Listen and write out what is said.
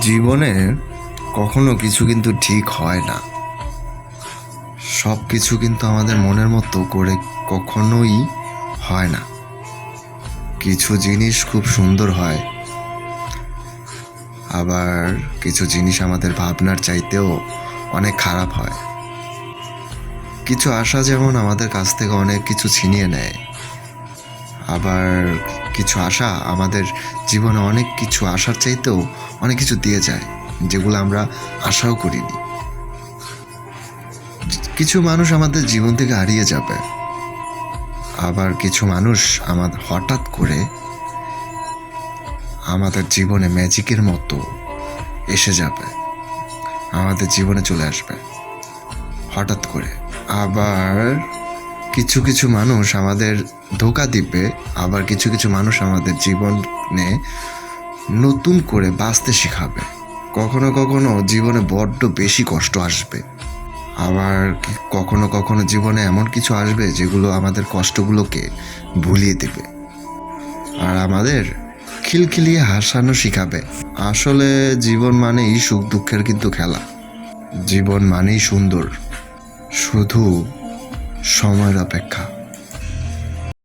জীবনে কখনো কিছু কিন্তু ঠিক হয় না। সব কিছু কিন্তু আমাদের মনের মতো করে কখনোই হয় না। কিছু জিনিস খুব সুন্দর হয়, আবার কিছু জিনিস আমাদের ভাবনার চাইতেও অনেক খারাপ হয়। কিছু আশা যেমন আমাদের কাছ থেকে অনেক কিছু ছিনিয়ে নেয়, আবার কিছু আশা আমাদের জীবনে অনেক কিছু আশার চাইতেও অনেক কিছু দিয়ে যায়, যেগুলো আমরা আশাও করিনি। কিছু মানুষ আমাদের জীবন থেকে হারিয়ে যাবে। আবার কিছু মানুষ আমাদের হঠাৎ করে আমাদের জীবনে ম্যাজিকের মতো এসে যাবে, আমাদের জীবনে চলে আসবে, হঠাৎ করে। আবার কিছু কিছু মানুষ আমাদের ধোকা দিবে, আবার কিছু কিছু মানুষ আমাদের জীবনে নতুন করে বাঁচতে শেখাবে। কখনো কখনো জীবনে বড্ড বেশি কষ্ট আসবে। আবার কখনো কখনো জীবনে এমন কিছু আসবে যেগুলো আমাদের কষ্টগুলোকে ভুলিয়ে দেবে। আর আমাদের খিলখিলিয়ে হাসানো শিখাবে। আসলে জীবন মানেই সুখ দুঃখের কিন্তু খেলা। জীবন মানেই সুন্দর। শুধু সময়ের অপেক্ষা।